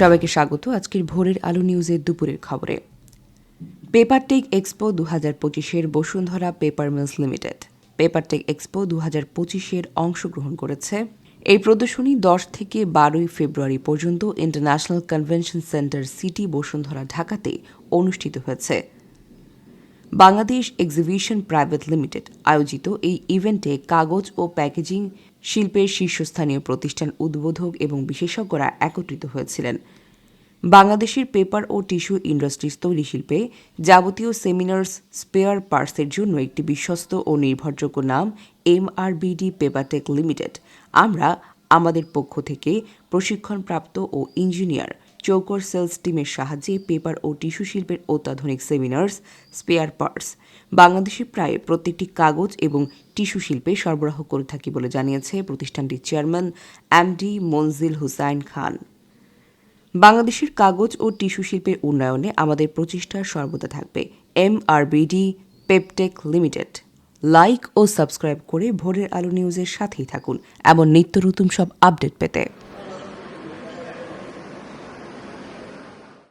সবাইকে স্বাগত। আজকের ভোরের আলো নিউজের দুপুরের খবরে। পেপারটেক এক্সপো দু হাজার পঁচিশের Bashundhara paper mills limited. Paper tech expo দু হাজার পঁচিশের অংশগ্রহণ করেছে। এই প্রদর্শনী দশ থেকে বারোই ফেব্রুয়ারি পর্যন্ত international convention centre city Bashundhara, ঢাকাতে অনুষ্ঠিত হয়েছে। বাংলাদেশ এক্সিবিশন প্রাইভেট লিমিটেড আয়োজিত এই ইভেন্টে কাগজ ও প্যাকেজিং শিল্পের শীর্ষস্থানীয় প্রতিষ্ঠান উদ্বোধক এবং বিশেষজ্ঞরা একত্রিত হয়েছিলেন। বাংলাদেশের পেপার ও টিস্যু ইন্ডাস্ট্রিজ তৈরি শিল্পে যাবতীয় সেমিনার্স স্পেয়ার পার্টসের জন্য একটি বিশ্বস্ত ও নির্ভরযোগ্য নাম এমআরবিডি পেপারটেক লিমিটেড আমরা আমাদের পক্ষ থেকে প্রশিক্ষণপ্রাপ্ত ও ইঞ্জিনিয়ার চৌকর সেলস টিমের সাহায্যে পেপার ও টিস্যু শিল্পের অত্যাধুনিক সেমিনার্স, স্পেয়ার পার্টস, বাংলাদেশে প্রায় প্রত্যেকটি কাগজ এবং টিস্যু শিল্পে সরবরাহ করে থাকি বলে জানিয়েছে প্রতিষ্ঠানটির চেয়ারম্যান এমডি মনজিল হুসাইন খান। বাংলাদেশের কাগজ ও টিস্যু শিল্পের উন্নয়নে আমাদের প্রচেষ্টা সর্বদা থাকবে। MRBD Peptech limited. লাইক ও সাবস্ক্রাইব করে ভোরের আলো নিউজের সাথেই থাকুন। এমন নিত্য নতুন সব আপডেট পেতে।